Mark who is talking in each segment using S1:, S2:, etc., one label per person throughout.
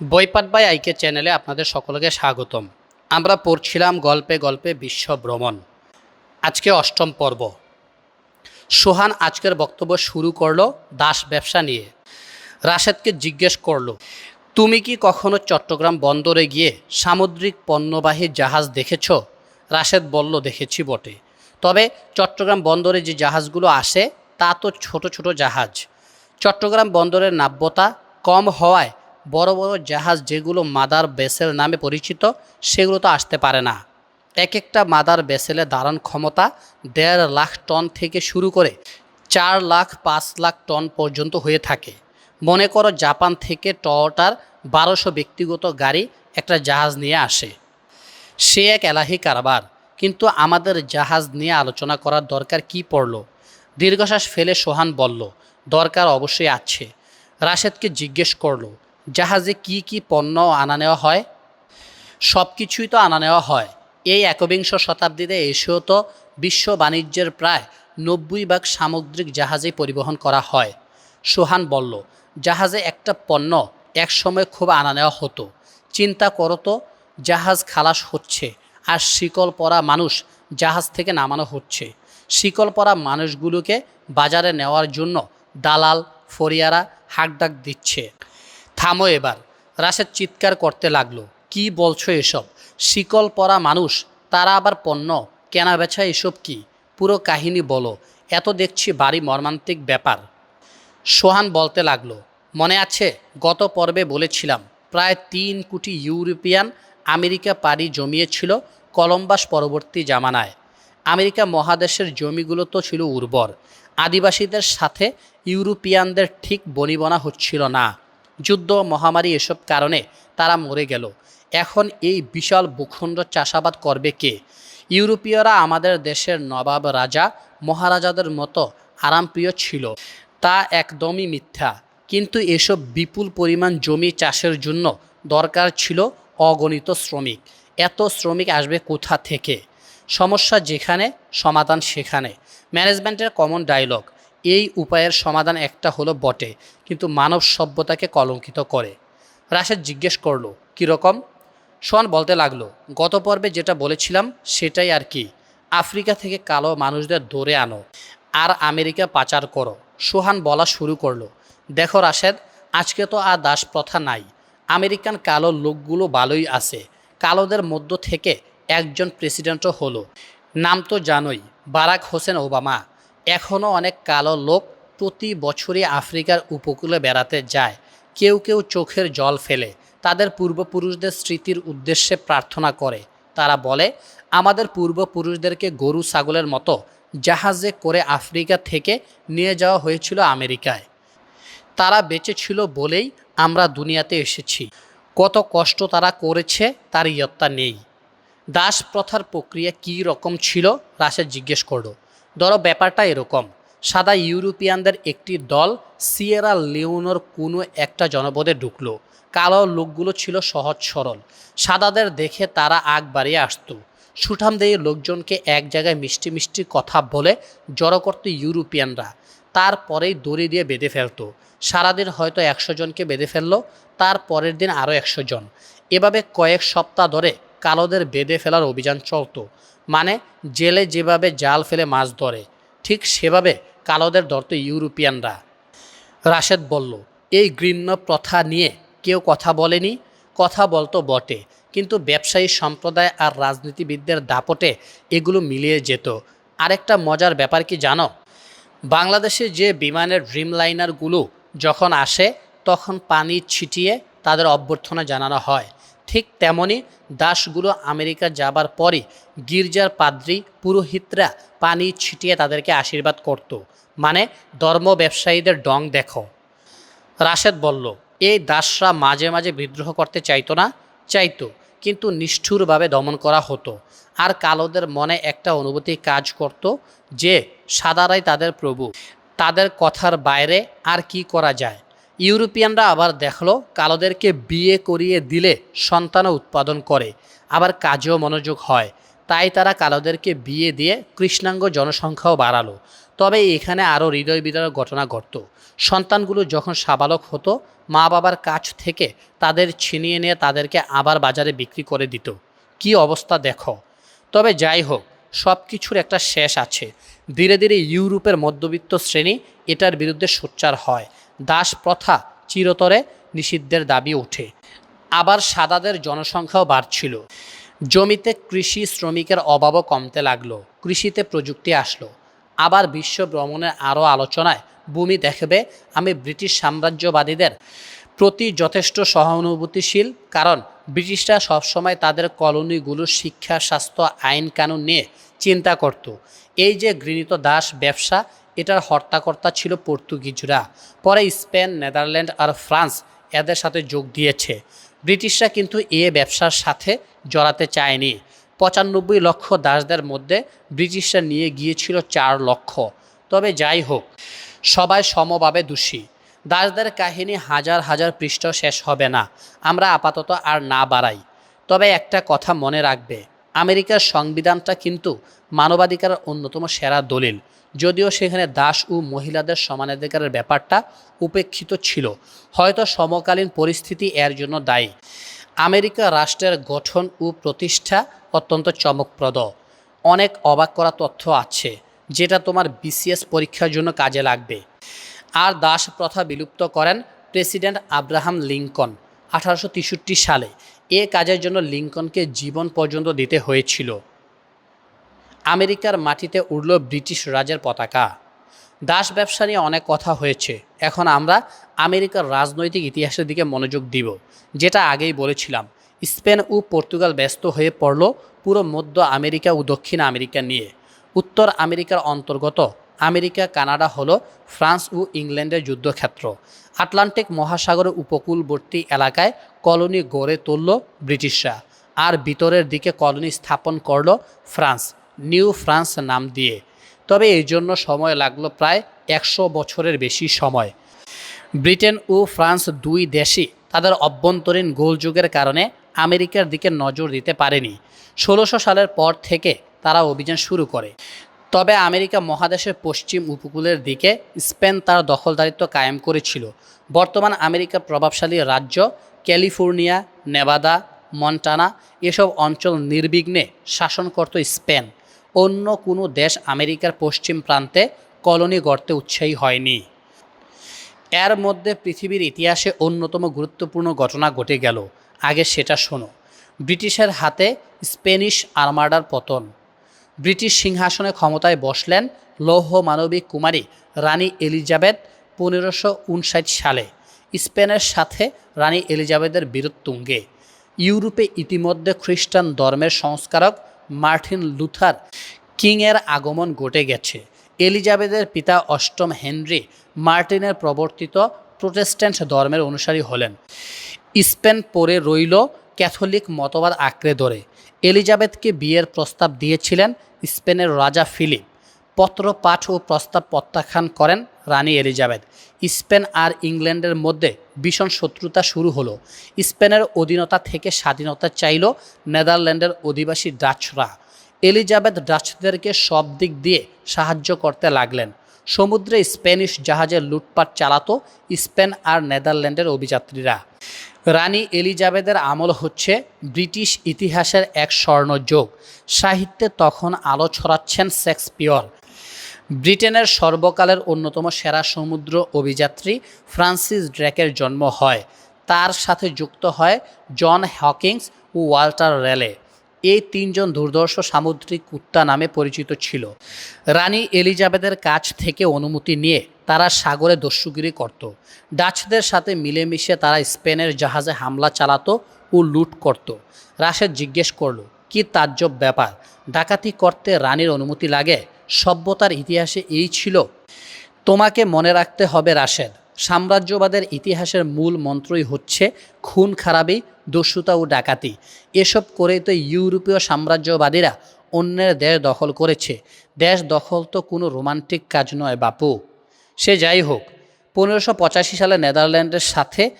S1: বইপাট by আইকে চ্যানেলে আপনাদের সকলকে স্বাগতম। আমরা পড়ছিলাম গল্পে গল্পে বিশ্ব ভ্রমণ। আজকে অষ্টম পর্ব। সোহান আজকের বক্তব্য শুরু করল দাস ব্যবসা নিয়ে। রাশেদকে জিজ্ঞেস করল, তুমি কি কখনো চট্টগ্রাম বন্দরে গিয়ে সামুদ্রিক পণ্যবাহী জাহাজ দেখেছ? রাশেদ বলল, দেখেছি বটে। তবে চট্টগ্রাম বন্দরে যে জাহাজগুলো আসে, তা তো ছোট ছোট জাহাজ। চট্টগ্রাম বন্দরের নাব্যতা কম হওয়ায় বড় বড় জাহাজ যেগুলো মাদার বেসেল নামে পরিচিত, সেগুলো তো আসতে পারে না। এক একটা মাদার বেসেলে দাঁড়ান ক্ষমতা দেড় লাখ টন থেকে শুরু করে চার লাখ পাঁচ লাখ টন পর্যন্ত হয়ে থাকে। মনে করো জাপান থেকে টয়োটার বারোশো ব্যক্তিগত গাড়ি একটা জাহাজ নিয়ে আসে। সে এক এলাহি কারবার। কিন্তু আমাদের জাহাজ নিয়ে আলোচনা করার দরকার কি পড়ল? দীর্ঘশ্বাস ফেলে সোহান বলল, দরকার অবশ্যই আছে। রাশেদকে জিজ্ঞেস করল জাহাজে কি কি পণ্য আনা নেওয়া হয়? সব কিছুই তো আনা নেওয়া হয়। এই একবিংশ শতাব্দীতে এসেও তো বিশ্ব বাণিজ্যের প্রায় নব্বই ভাগ সামুদ্রিক জাহাজেই পরিবহন করা হয়। সোহান বলল, জাহাজে একটা পণ্য একসময় খুব আনা নেওয়া হতো। চিন্তা করো তো, জাহাজ খালাস হচ্ছে আর শিকল পরা মানুষ জাহাজ থেকে নামানো হচ্ছে। শিকল পরা মানুষগুলোকে বাজারে নেওয়ার জন্য দালাল ফরিয়ারা হাকডাক দিচ্ছে। থামো এবার। রাশেদ চিৎকার করতে লাগল, কি বলছো এসব? শিকল পরা মানুষ, তারা আবার পণ্য? কেনা বেচা এসব কি? পুরো কাহিনী বলো, এত দেখছি বাড়ি মর্মান্তিক ব্যাপার। সোহান বলতে লাগল, মনে আছে, গত পর্বে বলেছিলাম, প্রায় তিন কোটি ইউরোপিয়ান আমেরিকা পাড়ি জমিয়েছিল কলম্বাস পরবর্তী জামানায়। আমেরিকা মহাদেশের জমিগুলো তো ছিল উর্বর, আদিবাসীদের সাথে ইউরোপিয়ানদের ঠিক বনিবনা হচ্ছিল না। যুদ্ধ, মহামারী এসব কারণে তারা মরে গেল। এখন এই বিশাল ভূখণ্ড চাষাবাদ করবে কে? ইউরোপীয়রা আমাদের দেশের নবাব রাজা, মহারাজাদের মতো আরামপ্রিয় ছিল। তা একদমই মিথ্যা। কিন্তু এসব বিপুল পরিমাণ জমি চাষের জন্য দরকার ছিল অগণিত শ্রমিক। এত শ্রমিক আসবে কোথা থেকে? সমস্যা যেখানে, সমাধান সেখানে। ম্যানেজমেন্টের কমন ডায়লগ এই উপায়ের সমাধান একটা হলো বটে, কিন্তু মানব সভ্যতাকে কলঙ্কিত করে। রাশেদ জিজ্ঞেস করল কীরকম শোন বলতে লাগল, গত পর্বে যেটা বলেছিলাম সেটাই আর কি। আফ্রিকা থেকে কালো মানুষদের ধরে আনো আর আমেরিকা পাচার করো। সোহান বলা শুরু করল, দেখো রাশেদ, আজকে তো আর দাস প্রথা নাই। আমেরিকান কালো লোকগুলো ভালোই আছে। কালোদের মধ্য থেকে একজন প্রেসিডেন্টও হলো। নাম তো জানোই, বারাক হোসেন ওবামা। এখনও অনেক কালো লোক প্রতি বছরই আফ্রিকার উপকূলে বেড়াতে যায়। কেউ কেউ চোখের জল ফেলে। তাদের পূর্বপুরুষদের স্মৃতির উদ্দেশ্যে প্রার্থনা করে। তারা বলে, আমাদের পূর্বপুরুষদেরকে গরু ছাগলের মতো জাহাজে করে আফ্রিকা থেকে নিয়ে যাওয়া হয়েছিল আমেরিকায়। তারা বেঁচে ছিল বলেই আমরা দুনিয়াতে এসেছি। কত কষ্ট তারা করেছে, তার ইয়ত্তা নেই। দাস প্রথার প্রক্রিয়া কী রকম ছিল, রাশে জিজ্ঞেস করল। ধরো ব্যাপারটা এরকম। সাদা ইউরোপিয়ানদের একটি দল সিয়েরা লিওনোর কোনো একটা জনপদে ঢুকলো। কালো লোকগুলো ছিল সহজ সরল। সাদাদের দেখে তারা আগ বাড়িয়ে আসতো। সুঠাম দিয়ে লোকজনকে এক জায়গায় মিষ্টি মিষ্টি কথা বলে জড়ো করতো ইউরোপিয়ানরা। তারপরেই দড়ি দিয়ে বেঁধে ফেলতো। সারাদিন হয়তো একশো জনকে বেঁধে ফেলল। তার পরের দিন আরও একশো জন। এভাবে কয়েক সপ্তাহ ধরে কালোদের বেঁধে ফেলার অভিযান চলতো। মানে জেলে যেভাবে জাল ফেলে মাছ ধরে, ঠিক সেভাবে কালোদের ধরতো ইউরোপিয়ানরা। রাশেদ বলল, এই ঘৃণ্য প্রথা নিয়ে কেউ কথা বলেনি? কথা বলতো বটে, কিন্তু ব্যবসায়ী সম্প্রদায় আর রাজনীতিবিদদের দাপটে এগুলো মিলিয়ে যেত। আরেকটা মজার ব্যাপার কি জানো? বাংলাদেশে যে বিমানের ড্রিমলাইনারগুলো যখন আসে, তখন পানি ছিটিয়ে তাদের অভ্যর্থনা জানানো হয়। ঠিক তেমনি দাসগুলো আমেরিকা যাবার পরই গির্জার পাদ্রী পুরোহিতরা পানি ছিটিয়ে তাদেরকে আশীর্বাদ করত। মানে ধর্ম ব্যবসায়ীদের ডং দেখো। রাশেদ বলল, এই দাসরা মাঝে মাঝে বিদ্রোহ করতে চাইতো না? চাইতো, কিন্তু নিষ্ঠুরভাবে দমন করা হতো। আর কালোদের মনে একটা অনুভূতি কাজ করত যে সাদারাই তাদের প্রভু। তাদের কথার বাইরে আর কি করা যায়? ইউরোপিয়ানরা আবার দেখল কালোদেরকে বিয়ে করিয়ে দিলে সন্তানও উৎপাদন করে, আবার কাজেও মনোযোগ হয়। তাই তারা কালোদেরকে বিয়ে দিয়ে কৃষ্ণাঙ্গ জনসংখ্যাও বাড়ালো। তবে এখানে আরও হৃদয় বিদারক ঘটনা ঘটত। সন্তানগুলো যখন সাবালক হতো মা বাবার কাছ থেকে তাদের ছিনিয়ে নিয়ে তাদেরকে আবার বাজারে বিক্রি করে দিত। কি অবস্থা দেখো। তবে যাই হোক সব কিছুর একটা শেষ আছে। ধীরে ধীরে ইউরোপের মধ্যবিত্ত শ্রেণি এটার বিরুদ্ধে সোচ্চার হয়। দাস প্রথা চিরতরে নিষিদ্ধের দাবি ওঠে। আবার সাদাদের জনসংখ্যাও বাড়ছিল। জমিতে কৃষি শ্রমিকের অভাবও কমতে লাগল। কৃষিতে প্রযুক্তি আসলো। আবার বিশ্ব ভ্রমণের আরও আলোচনায় ভূমি দেখবে, আমি ব্রিটিশ সাম্রাজ্যবাদীদের প্রতি যথেষ্ট সহানুভূতিশীল, কারণ ব্রিটিশরা সবসময় তাদের কলোনিগুলোর শিক্ষা, স্বাস্থ্য, আইন, কানুন নিয়ে চিন্তা করত। এই যে গৃহীত দাস ব্যবসা এটার হর্তাকর্তা ছিল পর্তুগিজরা। পরে স্পেন, নেদারল্যান্ড আর ফ্রান্স এদের সাথে যোগ দিয়েছে। ব্রিটিশরা কিন্তু এ ব্যবসার সাথে জড়াতে চায়নি। পঁচানব্বই লক্ষ দাসদের মধ্যে ব্রিটিশরা নিয়ে গিয়েছিল চার লক্ষ। তবে যাই হোক, সবাই সমভাবে দোষী। দাসদের কাহিনী হাজার হাজার পৃষ্ঠ শেষ হবে না। আমরা আপাতত আর না বাড়াই। তবে একটা কথা মনে রাখবে। আমেরিকার সংবিধানটা কিন্তু মানবাধিকারের অন্যতম সেরা দলিল। যদিও সেখানে দাস ও মহিলাদের সমানাধিকারের ব্যাপারটা উপেক্ষিত ছিল। হয়তো সমকালীন পরিস্থিতি এর জন্য দায়ী। আমেরিকা রাষ্ট্রের গঠন ও প্রতিষ্ঠা অত্যন্ত চমকপ্রদ। অনেক অবাক করা তথ্য আছে, যেটা তোমার বিসিএস পরীক্ষার জন্য কাজে লাগবে। আর দাস প্রথা বিলুপ্ত করেন প্রেসিডেন্ট আব্রাহাম লিঙ্কন আঠারোশো তেষট্টি সালে। এ কাজের জন্য লিঙ্কনকে জীবন পর্যন্ত দিতে হয়েছিল। আমেরিকার মাটিতে উড়ল ব্রিটিশ রাজের পতাকা। দাস ব্যবসা নিয়ে অনেক কথা হয়েছে। এখন আমরা আমেরিকার রাজনৈতিক ইতিহাসের দিকে মনোযোগ দিব, যেটা আগেই বলেছিলাম। স্পেন ও পর্তুগাল ব্যস্ত হয়ে পড়ল পুরো মধ্য আমেরিকা ও দক্ষিণ আমেরিকা নিয়ে। উত্তর আমেরিকার অন্তর্গত আমেরিকা, কানাডা হলো ফ্রান্স ও ইংল্যান্ডের যুদ্ধক্ষেত্র। আটলান্টিক মহাসাগরের উপকূলবর্তী এলাকায় কলোনি গড়ে তুলল ব্রিটিশরা। আর ভিতরের দিকে কলোনি স্থাপন করল ফ্রান্স। নিউ ফ্রান্স নাম দিয়ে। তবে এই জন্য সময় লাগল প্রায় একশো বছরের বেশি সময়। ব্রিটেন ও ফ্রান্স দুই দেশই তাদের অভ্যন্তরীণ গোলযোগের কারণে আমেরিকার দিকে নজর দিতে পারেনি। ষোলোশো সালের পর থেকে তারা অভিযান শুরু করে। তবে আমেরিকা মহাদেশের পশ্চিম উপকূলের দিকে স্পেন তার দখলদারিত্ব কায়েম করেছিল। বর্তমান আমেরিকার প্রভাবশালী রাজ্য ক্যালিফোর্নিয়া, নেভাদা, মন্টানা এসব অঞ্চল নির্বিঘ্নে শাসন করত স্পেন। অন্য কোনো দেশ আমেরিকার পশ্চিম প্রান্তে কলোনি গড়তে উৎসাহী হয়নি। এর মধ্যে পৃথিবীর ইতিহাসে অন্যতম গুরুত্বপূর্ণ ঘটনা ঘটে গেল। আগে সেটা শোনো। ব্রিটিশের হাতে স্পেনিশ আর্মাডার পতন। ব্রিটিশ সিংহাসনে ক্ষমতায় বসলেন লৌহ মানবিক কুমারী রানী এলিজাবেথ পনেরোশো সালে। স্পেনের সাথে রানী এলিজাবেথের বিরোধ তুঙ্গে ইউরোপে ইতিমধ্যে খ্রিস্টান ধর্মের সংস্কারক মার্টিন লুথার কিংয়ের আগমন ঘটে গেছে। এলিজাবেথের পিতা অষ্টম হেনরি মার্টিনের প্রবর্তিত প্রোটেস্ট্যান্ট ধর্মের অনুসারী হলেন। স্পেন পরে রইল ক্যাথলিক মতবাদ আঁকড়ে ধরে। এলিজাবেথকে বিয়ের প্রস্তাব দিয়েছিলেন স্পেনের রাজা ফিলিপ। পত্র পাঠ ও প্রস্তাব প্রত্যাখ্যান করেন রানী এলিজাবেথ। স্পেন আর ইংল্যান্ডের মধ্যে ভীষণ শত্রুতা শুরু হলো। স্পেনের অধীনতা থেকে স্বাধীনতা চাইল নেদারল্যান্ডের অধিবাসী ডাচরা। এলিজাবেথ ডাচদেরকে সব দিক দিয়ে সাহায্য করতে লাগলেন। সমুদ্রে স্প্যানিশ জাহাজে লুটপাট চালাতো স্পেন আর নেদারল্যান্ডের অভিযাত্রীরা। রানী এলিজাবেথের আমল হচ্ছে ব্রিটিশ ইতিহাসের এক স্বর্ণযোগ। সাহিত্যে তখন আলো ছড়াচ্ছেন শেক্সপিয়র। ব্রিটেনের সর্বকালের অন্যতম সেরা সমুদ্র অভিযাত্রী ফ্রান্সিস ড্রেকের জন্ম হয়। তার সাথে যুক্ত হয় জন হকিংস ও ওয়াল্টার রেলে। এই তিনজন দুর্ধর্ষ সামুদ্রিক কুত্তা নামে পরিচিত ছিল। রানী এলিজাবেথের কাছ থেকে অনুমতি নিয়ে তারা সাগরে দস্যুগিরি করত। ডাচদের সাথে মিলেমিশে তারা স্পেনের জাহাজে হামলা চালাতো ও লুট করত। রাশেদ জিজ্ঞেস করল, কি তাজ্জব ব্যাপার? ডাকাতি করতে রানীর অনুমতি লাগে? সভ্যতার ইতিহাসে এই ছিল। তোমাকে মনে রাখতে হবে রাশেদ, সাম্রাজ্যবাদের ইতিহাসের মূল মন্ত্রই হচ্ছে খুন খারাপি, দস্যুতা ও ডাকাতি। এসব করেই তো ইউরোপীয় সাম্রাজ্যবাদীরা অন্যের দেশ দখল করেছে। দেশ দখল তো কোনো রোমান্টিক কাজ নয় বাপু। সে যাই হোক, পনেরোশো পঁচাশি সালে নেদারল্যান্ডের সাথে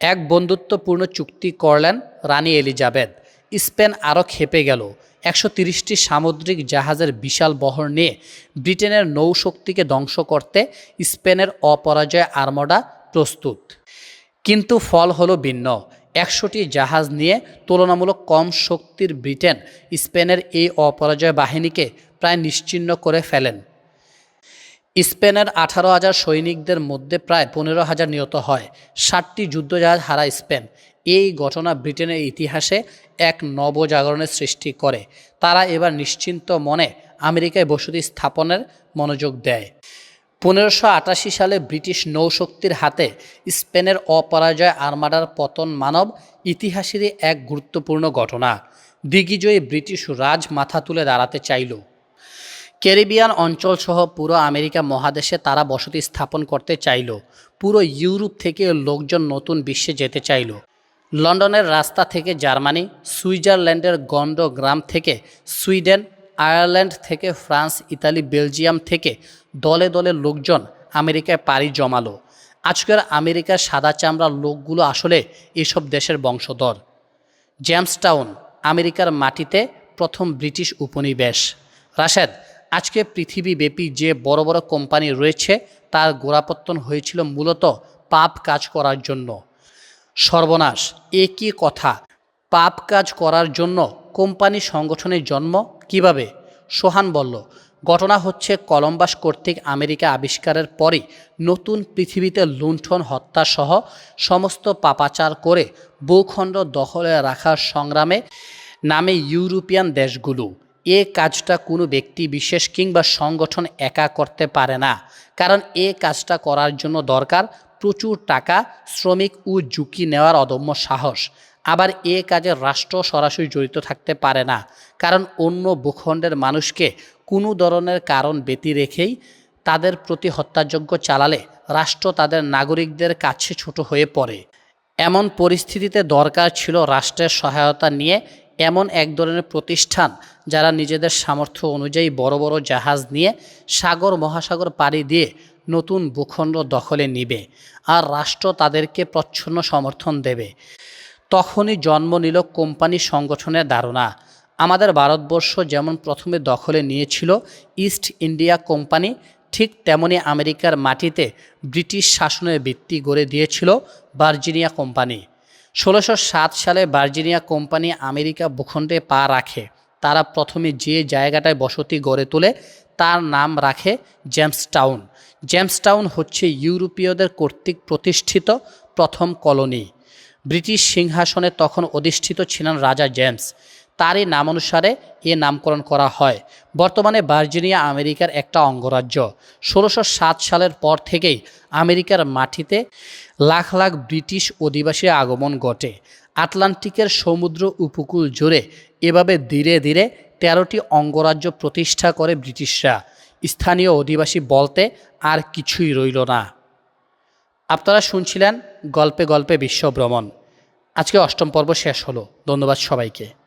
S1: এক বন্ধুত্বপূর্ণ চুক্তি করলেন রানী এলিজাবেথ। স্পেন আরও খেপে গেল। একশো তিরিশটি সামুদ্রিক জাহাজের বিশাল বহর নিয়ে ব্রিটেনের নৌশক্তিকে ধ্বংস করতে স্পেনের অপরাজয় আর্মডা প্রস্তুত। কিন্তু ফল হলো ভিন্ন। একশোটি জাহাজ নিয়ে তুলনামূলক কম শক্তির ব্রিটেন স্পেনের এই অপরাজয় বাহিনীকে প্রায় নিশ্চিহ্ন করে ফেলেন। স্পেনের আঠারো হাজার সৈনিকদের মধ্যে প্রায় পনেরো হাজার নিহত হয়। ষাটটি যুদ্ধজাহাজ হারা স্পেন। এই ঘটনা ব্রিটেনের ইতিহাসে এক নবজাগরণের সৃষ্টি করে। তারা এবার নিশ্চিন্ত মনে আমেরিকায় বসতি স্থাপনের মনোযোগ দেয়। পনেরোশো আটাশি সালে ব্রিটিশ নৌশক্তির হাতে স্পেনের অপরাজয় আর্মাডার পতন মানব ইতিহাসেরই এক গুরুত্বপূর্ণ ঘটনা। দিগ্বিজয়ী ব্রিটিশ রাজ মাথা তুলে দাঁড়াতে চাইল। ক্যারিবিয়ান অঞ্চলসহ পুরো আমেরিকা মহাদেশে তারা বসতি স্থাপন করতে চাইল। পুরো ইউরোপ থেকে লোকজন নতুন বিশ্বে যেতে চাইল। লন্ডনের রাস্তা থেকে জার্মানি, সুইজারল্যান্ডের গন্ড গ্রাম থেকে সুইডেন, আয়ারল্যান্ড থেকে ফ্রান্স, ইতালি, বেলজিয়াম থেকে দলে দলে লোকজন আমেরিকায় পাড়ি জমালো। আজকের আমেরিকার সাদা চামড়ার লোকগুলো আসলে এসব দেশের বংশধর। জেমসটাউন, আমেরিকার মাটিতে প্রথম ব্রিটিশ উপনিবেশ। রাশেদ, আজকে পৃথিবীব্যাপী যে বড় বড় কোম্পানি রয়েছে, তার গোড়াপত্তন হয়েছিল মূলত পাপ কাজ করার জন্য। সর্বনাশ। একই কথা? পাপ কাজ করার জন্য কোম্পানি সংগঠনের জন্ম? কীভাবে? সোহান বলল, ঘটনা হচ্ছে কলম্বাস কর্তৃক আমেরিকা আবিষ্কারের পরই নতুন পৃথিবীতে লুণ্ঠন হত্যা সহ সমস্ত পাপাচার করে ভূখণ্ড দখলে রাখার সংগ্রামে নামে ইউরোপিয়ান দেশগুলো। এ কাজটা কোনো ব্যক্তি বিশেষ কিংবা সংগঠন একা করতে পারে না। কারণ এ কাজটা করার জন্য দরকার প্রচুর টাকা শ্রমিক ও ঝুঁকি নেওয়ার অদম্য সাহস। আবার এ কাজে রাষ্ট্র সরাসরি জড়িত থাকতে পারে না। কারণ অন্য ভূখণ্ডের মানুষকে কোনো ধরনের কারণ ব্যতি রেখেই তাদের প্রতি হত্যাযজ্ঞ চালালে রাষ্ট্র তাদের নাগরিকদের কাছে ছোট হয়ে পড়ে। এমন পরিস্থিতিতে দরকার ছিল রাষ্ট্রের সহায়তা নিয়ে এমন এক ধরনের প্রতিষ্ঠান যারা নিজেদের সামর্থ্য অনুযায়ী বড় বড় জাহাজ নিয়ে সাগর, মহাসাগর পাড়ি দিয়ে নতুন ভূখণ্ড দখলে নিবে আর রাষ্ট্র তাদেরকে প্রচ্ছন্ন সমর্থন দেবে। তখনই জন্ম নিল কোম্পানি সংগঠনের ধারণা। আমাদের ভারতবর্ষ যেমন প্রথমে দখলে নিয়েছিল ইস্ট ইন্ডিয়া কোম্পানি, ঠিক তেমনি আমেরিকার মাটিতে ব্রিটিশ শাসনের ভিত্তি গড়ে দিয়েছিল ভার্জিনিয়া কোম্পানি। ষোলোশো সালে ভার্জিনিয়া কোম্পানি আমেরিকা ভূখণ্ডে পা রাখে। তারা প্রথমে যে জায়গাটায় বসতি গড়ে তোলে, তার নাম রাখে জেমসটাউন। জেমসটাউন হচ্ছে ইউরোপীয়দের কর্তৃক প্রতিষ্ঠিত প্রথম কলোনি। ব্রিটিশ সিংহাসনে তখন অধিষ্ঠিত ছিলেন রাজা জেমস। তারই নামানুসারে এ নামকরণ করা হয়। বর্তমানে ভার্জিনিয়া আমেরিকার একটা অঙ্গরাজ্য। ষোলোশো সাত সালের পর থেকেই আমেরিকার মাটিতে লাখ লাখ ব্রিটিশ অধিবাসীর আগমন ঘটে। আটলান্টিকের সমুদ্র উপকূল জুড়ে এভাবে ধীরে ধীরে তেরোটি অঙ্গরাজ্য প্রতিষ্ঠা করে ব্রিটিশরা। স্থানীয় অধিবাসী বলতে আর কিছুই রইল না। আপনারা শুনছিলেন গল্পে গল্পে বিশ্বভ্রমণ আজকে অষ্টম পর্ব শেষ হলো। ধন্যবাদ সবাইকে।